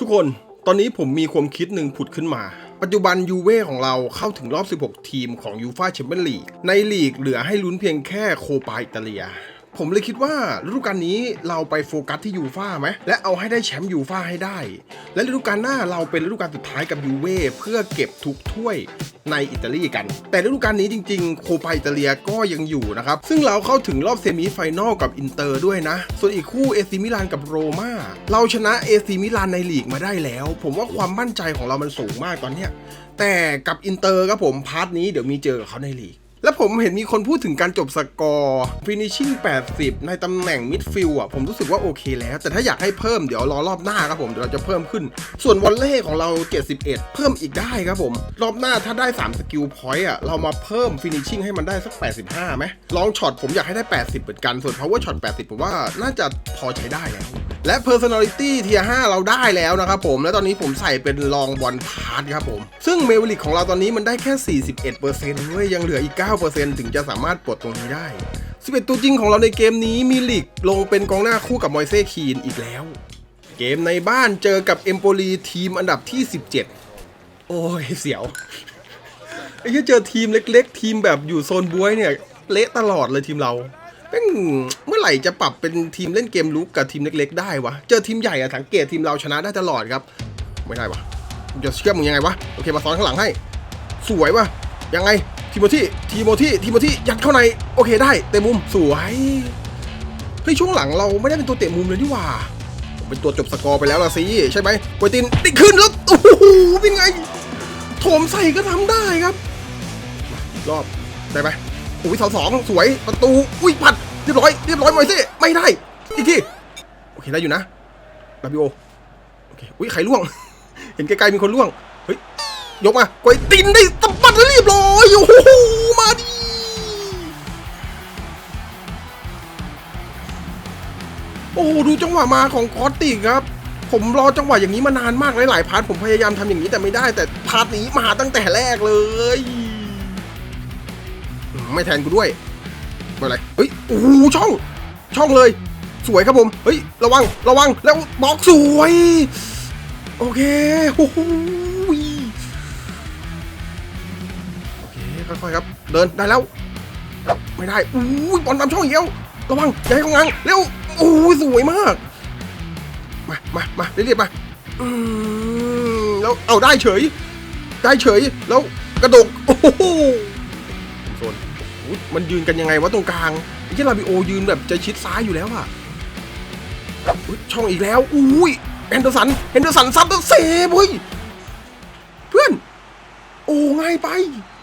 ทุกคนตอนนี้ผมมีความคิดหนึ่งผุดขึ้นมา ปัจจุบันยูเว่ของเราเข้าถึงรอบ 16 ทีมของยูฟาแชมเปี้ยนลีกในลีกเหลือให้ลุ้นเพียงแค่โคปาอิตาเลีย ผมเลยคิดว่าฤดูกาลนี้เราไปโฟกัสที่ยูฟ่าไหมและเอาให้ได้แชมป์ยูฟ่าให้ได้ และฤดูกาลหน้าเราเป็นฤดูกาลสุดท้ายกับยูเว่เพื่อเก็บทุกถ้วยในอิตาลีกัน แต่ฤดูกาลนี้จริงๆ โคปาอิตาเลียก็ยังอยู่นะครับ ซึ่งเราเข้าถึงรอบเซมิไฟแนลกับอินเตอร์ด้วยนะ ส่วนอีกคู่เอซิมิลานกับโรม่าเราชนะเอซิมิลานในลีกมาได้แล้ว ผมว่าความมั่นใจของเรามันสูงมากตอนเนี้ยแต่กับอินเตอร์ครับผมพาร์ทนี้เดี๋ยวมีเจอกับเขาในลีก และผมเห็นมีคนพูดถึงการจบสกอร์ finishing 80 ในตำแหน่งมิดฟิลด์อะ ผมรู้สึกว่าโอเคแล้ว แต่ถ้าอยากให้เพิ่มเดี๋ยวรอรอบหน้าครับผม เดี๋ยวเราจะเพิ่มขึ้น ส่วนวอลเล่ของเรา 71 เพิ่มอีกได้ครับผม รอบหน้าถ้าได้ 3 สกิลพอยต์อะ เรามาเพิ่ม finishing ให้มันได้สัก 85ไหมลองช็อตผมอยากให้ได้ 80 เหมือนกัน ส่วน power shot 80 ผมว่าน่าจะพอใช้ได้แล้วและ personality เทีย5เราได้แล้วนะครับผม และตอนนี้ผมใส่เป็นลองบอลพาร์ทครับผม ซึ่งเมลลิกของเราตอนนี้มันได้แค่ 41%เว้ยยังเหลืออีก 9%ถึงจะสามารถปลดตรงนี้ได้ 11 ตัวจริงของเราในเกมนี้มีลิกลงเป็นกองหน้าคู่กับมอยเซ่คีนอีกแล้ว เกมในบ้านเจอกับเอมโปลีทีมอันดับที่ 17 โอ้ยเสียวไอ้ที่เจอทีมเล็ก ๆ ทีมแบบอยู่โซนบวยเนี่ยเละตลอดเลยทีมเรา เป็นเมื่อไหร่จะปรับเป็นทีมเล่นเกมลุกกับทีมเล็ก ๆ ได้วะ เจอทีมใหญ่อะสังเกตทีมเราชนะได้ตลอดครับ ไม่ได้วะจะเชื่อมึงยังไงวะ โอเคมาซ้อนข้างหลังให้ สวยวะยังไงทีโมที่ทีโมที่ทีโมที่ยัดเข้าในโอเคได้เตะมุมสวยเฮ้ยช่วงหลังเราไม่ได้เป็นตัวเตะมุมเลยนี่หว่าเป็นตัวจบสกอร์ไปแล้วล่ะสิใช่ไหมกวยตินติดขึ้นแล้วโอ้โหเป็นไง โถมใส่ก็ทำได้ครับ รอบได้ไหม อุ้ยเสาสองสวยประตู อุ้ยปัดเรียบร้อยเรียบร้อยมอยเซ่ไม่ได้ อีกทีโอเคได้อยู่นะลาบิโอโอเคอุ้ยใครล่วง เห็นไกลๆมีคนล่วงเฮ้ยยกมากวยตินได้สะบัดเรียบร้อยโอ้โหมาดิโอ้โหดูจังหวะมาของคอสติครับ ผมรอจังหวะอย่างนี้มานานมากหลายๆพาร์ทผมพยายามทำอย่างนี้แต่ไม่ได้ แต่พาร์ทนี้มาตั้งแต่แรกเลย ไม่แทนกูด้วยไม่เป็นไรเฮ้ยโอ้โหช่อง ช่องเลย สวยครับผม เฮ้ย ระวัง ระวัง แล้วบล็อกสวย โอเคโอ้โหโอเค ค่อยๆครับ เดินได้แล้ว ไม่ได้อู้ยบอลตามช่องอีกแล้วระวัง อย่าให้เขางังเร็ว โอ้ยสวยมาก มามามาเรียบๆมาอืมแล้ว เอาได้เฉย ได้เฉย แล้วกระดดโอ้โหโซนโอ้โห มันยืนกันยังไงวะตรงกลางไอ้ที่ลาบิโอยืนแบบจะชิดซ้ายอยู่แล้วอะช่องอีกแล้ว อุ้ยแอนเดอร์สันแอนเดอร์สันซับแล้วเซฟเว้ยเพื่อน โอ้ง่ายไป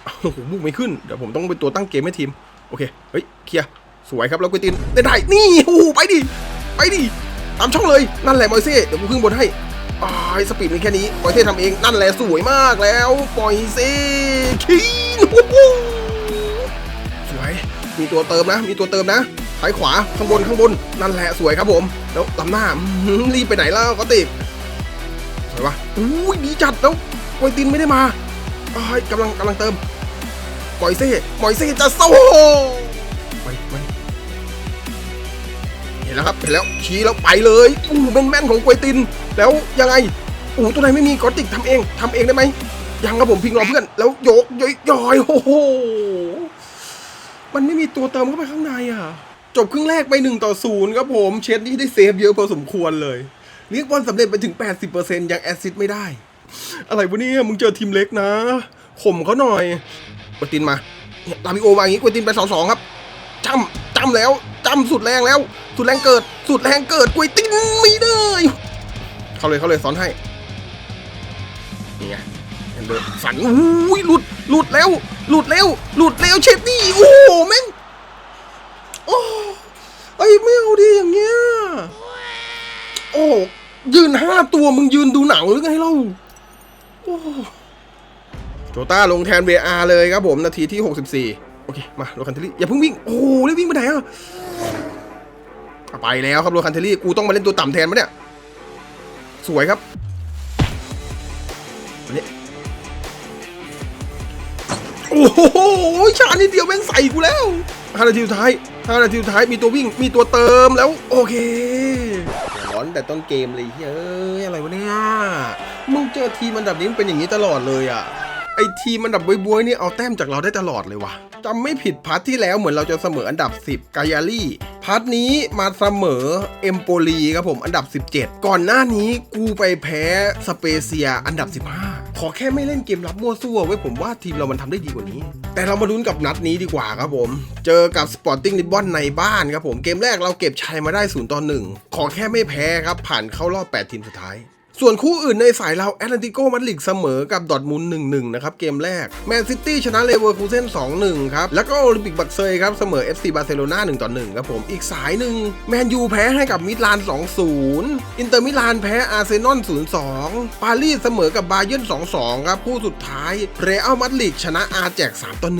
โอ้โหบุกไม่ขึ้น เดี๋ยวผมต้องเป็นตัวตั้งเกมให้ทีม โอเค เฮ้ย เคลียร์ สวยครับ แล้วกุยตินได้ได้ นี่ โอ้ไปดิ ไปดิ ตามช่องเลย นั่นแหละมอยเซ่ เดี๋ยวกูขึ้นบนให้อ้าสปีดมีแค่นี้มอยเซ่ทำเอง นั่นแหละสวยมากแล้ว ปล่อยเซ่คีนโอ้ว มีตัวเติมนะ มีตัวเติมนะซ้ายขวาข้างบนข้างบนนั่นแหละสวยครับผม แล้วลำหน้ารีบไปไหนแล้วก็ติกสวยวะอุ้ยดีจัดแล้วปอยตินไม่ได้มาอ้ายกำลังกำลังเติมปล่อยเซ่ปล่อยเซ่จะโซ่ไปไปเห็นแล้วครับเห็นแล้วชี้แล้วไปเลยอู้แม่นแม่นๆของกวยติน แล้วยังไงอู้ตัวไหนไม่มีกอติกทำเองทำเองได้ไหมยังครับผมพิงรอเพื่อนแล้วโยกยอยย่อยโอ้โห มันไม่มีตัวเติมเข้าไปข้างในอะ จบครึ่งแรกไป1ต่อ0ครับผมเชดนี่ได้เซฟเยอะพอสมควรเลยเรียกบอลสำเร็จไปถึง 80%ยังแอสซิสต์ไม่ได้ อะไรวะเนี่ยมึงเจอทีมเล็กนะข่มเขาหน่อยกวยตินมาลาบิโอมาอย่างงี้กวยตินไปสองสองครับจำจำแล้วจำสุดแรงแล้ว สุดแรงเกิด สุดแรงเกิดกวยตินไม่ได้ เข้าเลยเข้าเลยสอนให้นี่ไง เห็นเดินฝันอุ้ยหลุดหลุดแล้ว หลุดแล้ว หลุดแล้วเชฟนี่โอ้โหแม่งโอ้ไอ้ยไม่เอาดีอย่างเงี้ยโอ้ยืนห้าตัวมึงยืนดูหนังหรือไงเล่าโอ้โจต้าลงแทน VR เลยครับผม นาทีที่ 64 โอเค มาโรคันเทลี่อย่าเพิ่งวิ่ง โอ้โหรีบวิ่งไปไหนอะไปแล้วครับโรคันเทลี่กูต้องมาเล่นตัวต่ำแทนมะเนี่ย สวยครับอันนี้ โอ้โหชานิดเดียวแม่งใส่กูแล้วห้านาทีสุดท้ายห้านาทีสุดท้ายมีตัววิ่งมีตัวเติมแล้ว โอเคร้อนแต่ต้นเกมเลยเฮ้ยอะไรวะเนี่ยมึงเจอทีมอันดับนี้มันเป็นอย่างนี้ตลอดเลยอะไอทีมอันดับบวยๆนี่เอาแต้มจากเราได้ตลอดเลยว่ะ จำไม่ผิดพาร์ทที่แล้วเหมือนเราจะเสมออันดับ 10 กายาลี่พาร์ทนี้มาเสมอเอมโปลีครับผมอันดับ 17 ก่อนหน้านี้กูไปแพ้สเปเซียอันดับ 15 ขอแค่ไม่เล่นเกมรับมั่วซั่วไว้ผมว่าทีมเรามันทำได้ดีกว่านี้ แต่เรามาลุ้นกับนัดนี้ดีกว่าครับผม เจอกับ Sporting Lisbon ในบ้านครับผมเกมแรกเราเก็บชัยมาได้0ต่อ1ขอแค่ไม่แพ้ครับผ่านเข้ารอบ 8 ทีมสุดท้าย ส่วนคู่อื่นในสายเราแอตเลติโกมาดริดเสมอกับดอทมุนด์1-1 นะครับเกมแรกแมนซิตี้ชนะเลเวอร์คูเซน2-1 ครับ แล้วก็โอลิมปิกบักเซยครับเสมอ FC บาร์เซโลนา1-1 ครับผม อีกสายหนึ่งแมนยูแพ้ให้กับมิลาน 2-0 อินเตอร์มิลานแพ้อาร์เซนอล 0-2 ปารีสเสมอกับบาเยิร์น 2-2 ครับคู่สุดท้ายเรอัลมาดริดชนะอาร์แจก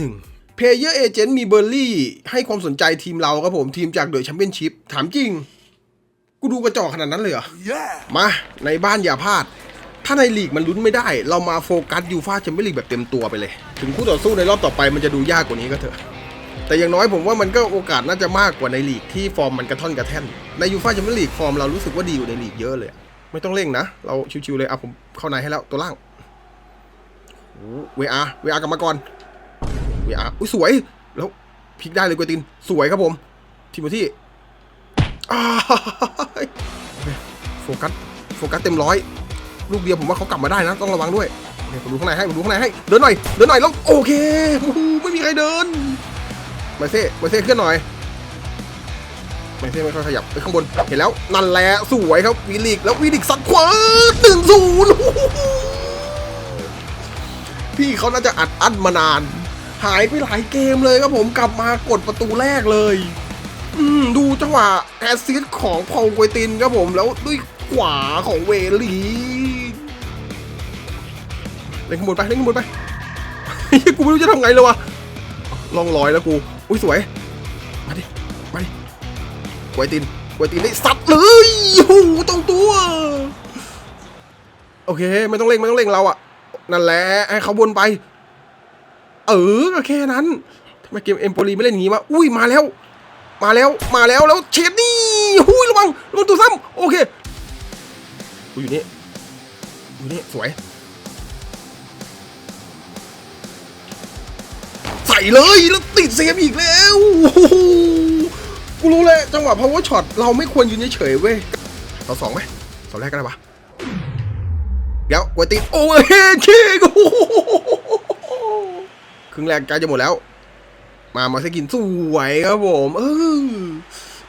3-1เพย์เยอร์เอเจนต์มีเบอร์ลี่ให้ความสนใจทีมเราครับผมทีมจากเดอะแชมเปี้ยนชิพถามจริง กูดูกระจอกขนาดนั้นเลยเหรอมาในบ้านอย่าพลาด ถ้าในลีกมันลุ้นไม่ได้ เรามาโฟกัสยูฟาแชมเปี้ยนลีกแบบเต็มตัวไปเลย ถึงคู่ต่อสู้ในรอบต่อไปมันจะดูยากกว่านี้ก็เถอะ แต่อย่างน้อยผมว่ามันก็โอกาสน่าจะมากกว่าในลีกที่ฟอร์มมันกระท่อนกระแท่น ในยูฟาแชมเปี้ยนลีกฟอร์มเรารู้สึกว่าดีอยู่ในลีกเยอะเลย ไม่ต้องเร่งนะ เราชิวๆเลยอะผมเข้าในให้แล้วตัวล่างเวอาเวอากลับมาก่อนเวอาอุ้ยสวย แล้วพลิกได้เลยกวยติน สวยครับผม ทีมที่อ้าย โฟกัส โฟกัสเต็มร้อย ลูกเดียวผมว่าเขากลับมาได้นะ ต้องระวังด้วยโอเคผมดูข้างในให้ผมดูข้างในให้ เดินหน่อย เดินหน่อยแล้วโอเคโอ้โหไม่มีใครเดินมาเซ่มาเซ่เคลื่อนหน่อยมาเซ่ไม่ค่อยขยับไปข้างบน เห็นแล้ว นั่นแหละสวยครับวีลิกแล้ววีลิกสัดขวาหนึ่งศูนย์พี่เขาน่าจะอัดอั้นมานาน หายไปหลายเกมเลยครับผมกลับมากดประตูแรกเลย อืมดูจังหวะแอสซิสของพอลกวยตินครับผมแล้วด้วยขวาของเวลีเล่นข้างบนไปเล่นข้างบนไปกูไม่รู้จะทำไงเลยวะลองลอยแล้วกู อุ้ยสวย มาดิ มาดิกวยตินกวยตินได้สัตว์เลยโอ้โหตรงตัว โอเค ไม่ต้องเร่งไม่ต้องเร่งเราอะนั่นแหละให้เขาบนไป เออแค่นั้นทำไมเกมเอ็มโปลีไม่เล่นอย่างงี้วะอุ้ยมาแล้ว มาแล้วมาแล้วแล้วเชดนี่หุยระวังระวังตัวซ้ำโอเคกูอยู่นี่อยู่นี่สวย ใส่เลยแล้วติดเซฟอีกแล้วกูรู้เลยจังหวะ power shot เราไม่ควรยืนเฉยเว้ยต่อสองไหมต่อแรกก็ได้ปะเดี๋ยวกวยติดโอ้ยเชกโอ้โหครึ่งแรกใกล้จะหมดแล้ว มามาสกินสวยครับผมเออ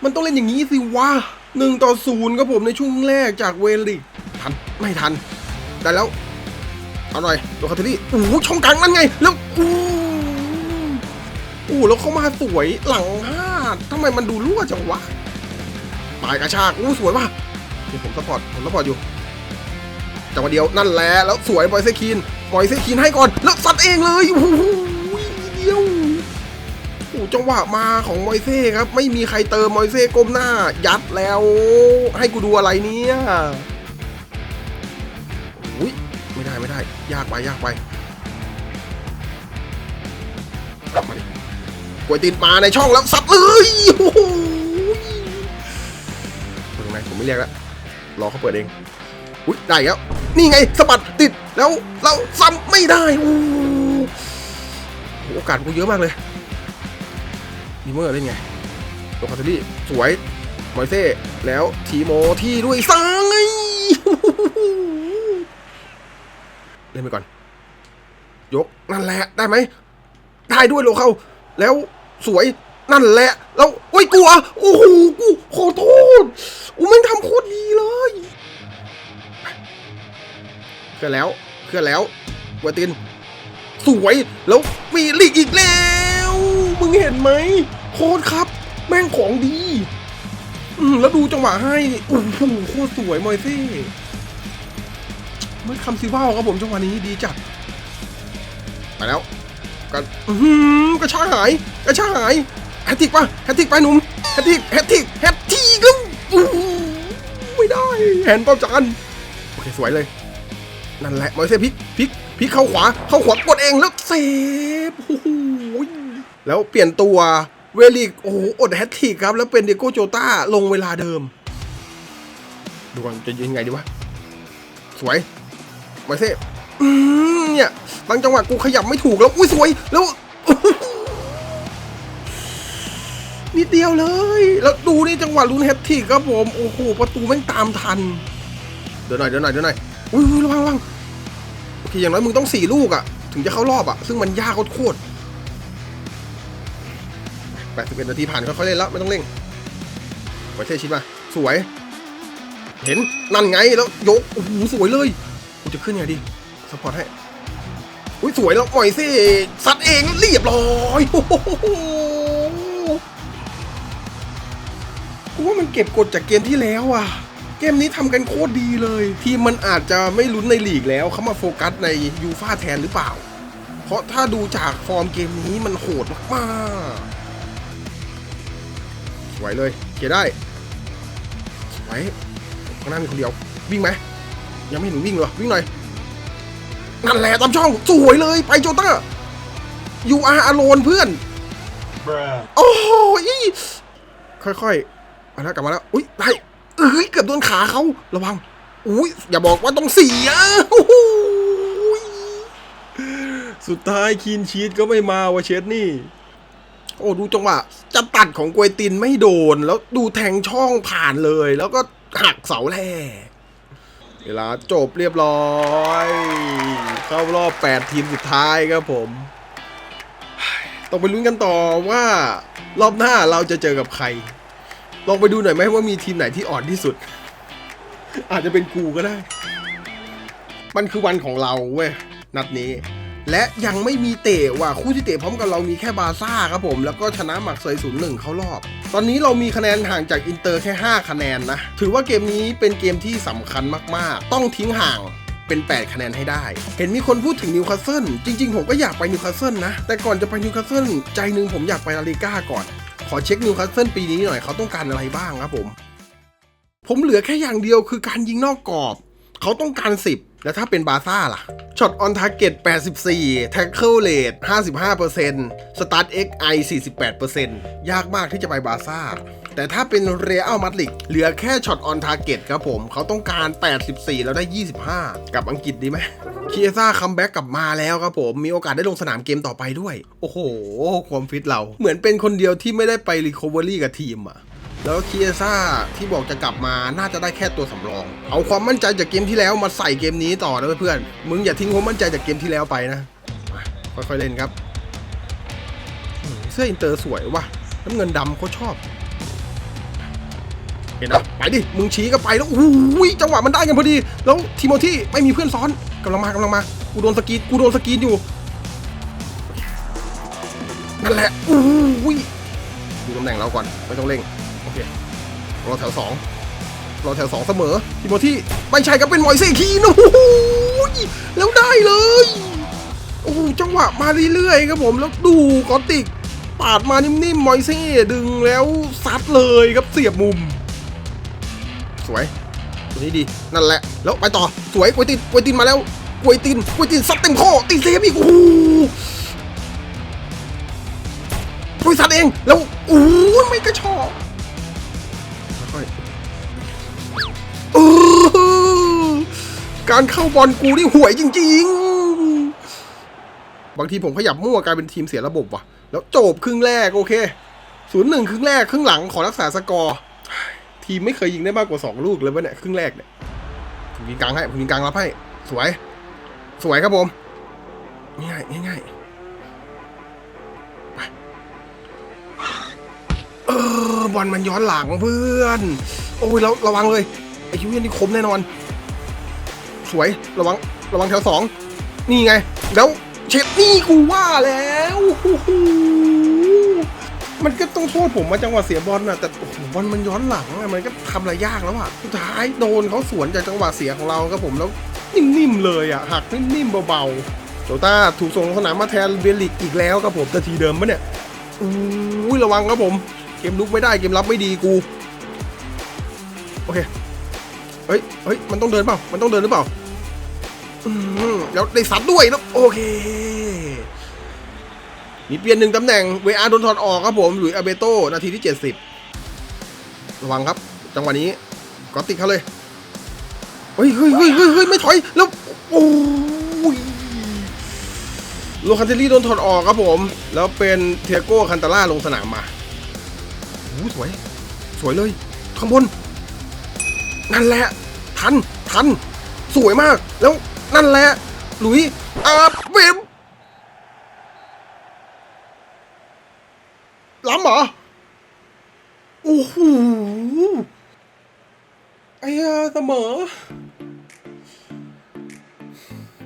มันต้องเล่นอย่างนี้สิวะหนึ่งต่อศูนย์ครับผมในช่วงแรกจากเวลิกทันไม่ทันได้แล้วเอาหน่อยโดคาเทอรี่โอ้ช่องกลางนั่นไง แล้วอู้อู้แล้วเขามาสวยหลังห้าทำไมมันดูรั่วจังวะปลายกระชากอู้สวยว่ะนี่ผมสปอร์ตผมสปอร์ตอยู่จังหวะเดียวนั่นแหละแล้วสวยบอยเซคีนบอยเซคีนให้ก่อนแล้วซัดเองเลยโอ้โหเดียว จังหวะมาของมอยเซ่ครับ ไม่มีใครเติมมอยเซ่ก้มหน้า ยัดแล้ว ให้กูดูอะไรเนี่ยอุ้ยไม่ได้ไม่ได้ ยากไปยากไปมาดิกวยติดมาในช่องแล้วสับเลยโอ้โหเปิดตรงไหนผมไม่เรียกแล้วรอเขาเปิดเองอุ้ยได้แล้วนี่ไงสะบัดติดแล้วเราซ้ำไม่ได้โอ้โหโอกาสกูเยอะมากเลย ดีเมอร์เล่นไงโลคาเทอรี่สวยมอยเซ่แล้วทีโมที่ด้วยซ้ายเล่นไปก่อน ยกนั่นแหละได้ไหมได้ด้วยโลเขาแล้วสวยนั่นแหละ แล้วโอ้ยกลัวโอ้โหกูขอโทษอู้แม่งทำโคตรดีเลยเคลื่อนแล้วเคลื่อนแล้ววัวติน สวย แล้วมีลีกอีกแล้ว มึงเห็นไหม โคตรครับ แม่งของดี อืมแล้วดูจังหวะให้โอ้โหโคตรสวยมอยเซ่ไม่คำซิว่าครับผมจังหวะนี้ดีจัดไปแล้วกันอื้อหือกระชากหายกระชากหายแฮตติกปะแฮตติกไปหนุ่มแฮตติกแฮตติกแฮตติกแล้วอู้ไม่ได้แหนป้าจานโอเคสวยเลย นั่นแหละมอยเซ่พิกพิก พลิกเข้าขวาเข้าขวากดเองแล้วเซฟโอ้โหแล้วเปลี่ยนตัวเวลิกโอ้โหอดแฮตทริกครับ แล้วเป็นเดโก้โจต้าลงเวลาเดิม ดูก่อนจะยังไงดีวะ สวยมาเซ่เนี่ยบางจังหวะกูขยับไม่ถูกแล้ว อุ้ยสวยแล้วนิดเดียวเลย แล้วดูนี่จังหวะลุ้นแฮตทริกครับผม โอ้โหประตูแม่งตามทัน เดี๋ยวหน่อยเดี๋ยวหน่อยเดี๋ยวหน่อยอุ้ยอุ้ยระวังระวัง โออย่างน้อยมึงต้องสี่ลูกอะ่ะ ถึงจะเข้ารอบอะ่ะ ซึ่งมันยากโคตรแปดสิบเอ็ดนาทีผ่านค่อยๆเล่นแล้วไม่ต้องเร่งไวเทชิดมา สวย เห็น นั่นไงแล้วยก โอ้โห สวยเลยกูจะขึ้นไงดีสปอร์ตให้ อุ้ยสวยแล้วปล่อยสิซัดเองเรียบร้อยกูว่ามันเก็บกดจากเกมที่แล้วอะ เกมนี้ทำกันโคตรดีเลย ทีมมันอาจจะไม่ลุ้นในลีกแล้วเขามาโฟกัสในยูฟ่าแทนหรือเปล่า เพราะถ้าดูจากฟอร์มเกมนี้มันโหดมากๆสวยเลยเกียร์ได้สวยข้างหน้ามีคนเดียว วิ่งไหมยังไม่เห็นหนูวิ่งเหรอวิ่งหน่อยนั่นแหละตามช่องสวยเลยไปโจเตอร์ you are alone เพื่อน Bruh. โอ้โหยค่อยๆมาแล้วกลับมาแล้ว อุ้ยได้ เอ้ยเกือบโดนขาเขาระวัง อุ้ยอย่าบอกว่าต้องเสียโอ้โหยสุดท้ายคีนชีตก็ไม่มาวะเชดนี่ โอ้ดูจังหวะจะตัดของกวยตินไม่โดน แล้วดูแทงช่องผ่านเลย แล้วก็หักเสาแรกเวลาจบเรียบร้อย เข้ารอบ 8 ทีมสุดท้ายครับผม ต้องไปลุ้นกันต่อว่ารอบหน้าเราจะเจอกับใคร ลองไปดูหน่อยไหมว่ามีทีมไหนที่อ่อนที่สุด อาจจะเป็นกูก็ได้ มันคือวันของเราเว้ยนัดนี้ และยังไม่มีเตะว่ะคู่ที่เตะพร้อมกับเรามีแค่บาซ่าครับผม แล้วก็ชนะหมักเซยศูนย์หนึ่งเข้ารอบ ตอนนี้เรามีคะแนนห่างจากอินเตอร์แค่ 5 คะแนนนะ ถือว่าเกมนี้เป็นเกมที่สำคัญมากๆ ต้องทิ้งห่างเป็น 8 คะแนนให้ได้ เห็นมีคนพูดถึงนิวคาสเซิล จริง ๆ ผมก็อยากไปนิวคาสเซิลนะ แต่ก่อนจะไปนิวคาสเซิล ใจหนึ่งผมอยากไปลาลิก้าก่อน ขอเช็คนิวคาสเซิลปีนี้หน่อยเขาต้องการอะไรบ้างครับผม ผมเหลือแค่อย่างเดียวคือการยิงนอกกรอบ เขาต้องการ 10 แล้วถ้าเป็นบาซ่าล่ะช็อตออนทาร์เก็ต84 แท็กเกิลเลท55%สตาร์ท XI 48%ยากมากที่จะไปบาซ่า แต่ถ้าเป็นเรอัลมาดริดเหลือแค่ช็อตออนทาร์เก็ตครับผมเขาต้องการ 84 แล้วได้ 25 กับอังกฤษดีไหมคีเอซ่าคัมแบ็กกลับมาแล้วครับผม มีโอกาสได้ลงสนามเกมต่อไปด้วย โอ้โห ความฟิตเรา เหมือนเป็นคนเดียวที่ไม่ได้ไปรีคอเวอรี่กับทีมอะแล้วคีเอซ่าที่บอกจะกลับมาน่าจะได้แค่ตัวสำรอง เอาความมั่นใจจากเกมที่แล้วมาใส่เกมนี้ต่อนะเพื่อนมึงอย่าทิ้งความมั่นใจจากเกมที่แล้วไปนะค่อยๆเล่นครับ เสื้ออินเตอร์สวยว่ะน้ำเงินดำเขาชอบ เห็นนะไปดิ มึงชี้ก็ไปแล้วอู้ยจังหวะมันได้กันพอดี แล้วทีโมที่ไม่มีเพื่อนซ้อนกำลังมากำลังมา กูโดนสกรีนกูโดนสกรีนอยู่ นั่นแหละอู้ยดูตำแหน่งเราก่อน ไม่ต้องเร่ง โอเครอแถวสองรอแถวสองเสมอ ทีโมที่ไม่ใช่ก็เป็นมอยเซ่คีนโอ้โหแล้วได้เลย โอ้จังหวะมาเรื่อยๆครับผมแล้วดูกอติกปาดมานิ่มๆมอยเซ่ดึงแล้วซัดเลยครับเสียบมุม สวยตัวนี้ดีนั่นแหละ แล้วไปต่อสวยกวยตินกวยตินมาแล้วกวยตินกวยตินซัดเต็มข้อตีเซฟอีกโอ้โหกวยซัดเองแล้วโอ้ยไม่กระชอกค่อยเออการเข้าบอลกูนี่ห่วยจริง ๆ บางทีผมขยับมั่วกลายเป็นทีมเสียระบบว่ะ แล้วจบครึ่งแรกโอเคศูนย์หนึ่งครึ่งแรกครึ่งหลังขอรักษาสกอร์ ทีมไม่เคยยิงได้มากกว่าสองลูกเลยวะเนี่ยครึ่งแรกเนี่ยผมยิงกลางให้ผมยิงกลางรับให้ สวย สวยครับผม ง่ายง่ายง่ายไปเออบอลมันย้อนหลังเพื่อน โอ้ยแล้วระวังเลยไอ้คิวเย็นนี่คมแน่นอน สวยระวังระวังแถวสองนี่ไง แล้วเช็ดนี่กูว่าแล้วโอ้ มันก็ต้องโทษผมมาจังหวะเสียบอลนะแต่โอ้โหบอลมันย้อนหลังอะมันก็ทำอะไรยากแล้วอะสุดท้ายโดนเขาสวนจากจังหวะเสียของเราครับผมแล้วนิ่มๆเลยอะหักนิ่มๆเบาๆโจต้าถูกส่งสนามมาแทนเบยร์ลิกอีกแล้วครับผมแต่ทีเดิมปะเนี่ยอุ้ยระวังครับผม เกมลุกไม่ได้เกมรับไม่ดีกูโอเคเฮ้ยเฮ้ยมันต้องเดินเปล่ามันต้องเดินหรือเปล่าแล้วได้ซัดด้วยแล้วโอเค มีเปลี่ยนหนึ่งตำแหน่งเวอาโดนถอดออกครับผมหลุยส์อาเบโตนาทีที่ 70 ระวังครับ จังหวะนี้ก็ติดเขาเลยเฮ้ยเฮ้ยเฮ้ยเฮ้ยไม่ถอยแล้วโอ้ยโลคันเทลลี่โดนถอดออกครับผม แล้วเป็นเทียโก้คันตาร่าลงสนามมาโอ้โหสวย สวยเลยข้างบน นั่นแหละ ทัน ทัน สวยมาก แล้วนั่นแหละ หลุยอาเบ วมเหรอ โอ้โหไอ้เหี้ยเสมอ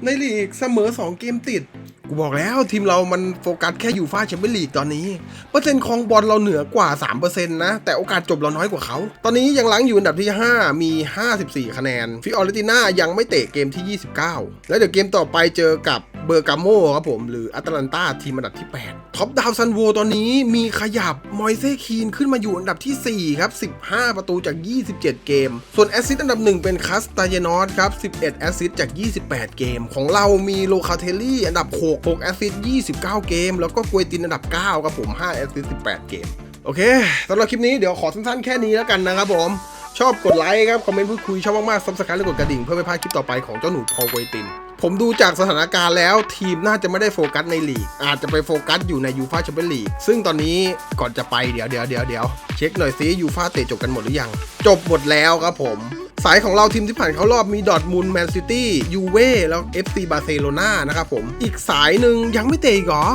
ในลีกเสมอ 2 เกมติด กูบอกแล้วทีมเรามันโฟกัสแค่อยู่ฟ่าแชมเปี้ยนลีกตอนนี้ เปอร์เซ็นต์ของบอลเราเหนือกว่า 3%นะ แต่โอกาสจบเราน้อยกว่าเขา ตอนนี้ยังหลังอยู่อันดับที่ 5 มี 54 คะแนน ฟิออเรติน่ายังไม่เตะเกมที่ 29 แล้วเดี๋ยวเกมต่อไปเจอกับ เบอร์กาโมครับผม หรืออัตแลนตาทีมอันดับที่ 8 ท็อปดาวซันโวตอนนี้มีขยับมอยเซคีนขึ้นมาอยู่อันดับที่ 4 ครับ 15 ประตูจาก 27 เกม ส่วนแอสซิสต์อันดับ 1 เป็นคัสตาเยนอสครับ 11 แอสซิสต์จาก 28 เกม ของเรามีโลคาเทลลี่อันดับ 6 6 แอสซิสต์29 เกม แล้วก็กวยตินอันดับ 9 ครับผม 5 แอสซิสต์18 เกม โอเคสำหรับคลิปนี้เดี๋ยวขอสั้นๆแค่นี้แล้วกันนะครับผมชอบกดไลค์ครับ คอมเมนต์พูดคุยชอบมากๆซับสไครต์และกดกระดิ่งเพื่อไม่พลาดคลิปต่อไปของเจ้าหนูพอลโกยติน ผมดูจากสถานการณ์แล้วทีมน่าจะไม่ได้โฟกัสในลีก อาจจะไปโฟกัสอยู่ในยูฟาแชมเปี้ยนลีก ซึ่งตอนนี้ก่อนจะไปเดี๋ยวเดี๋ยวเดี๋ยวเดี๋ยวเช็คหน่อยซิยูฟาเตะจบกันหมดหรือยัง จบหมดแล้วครับผม สายของเราทีมที่ผ่านเข้ารอบมีดอร์ทมุนแมนซิตี้ยูเว่แล้ว FC บาร์เซโลนานะครับผม อีกสายหนึ่งยังไม่เตะอีกเหรอ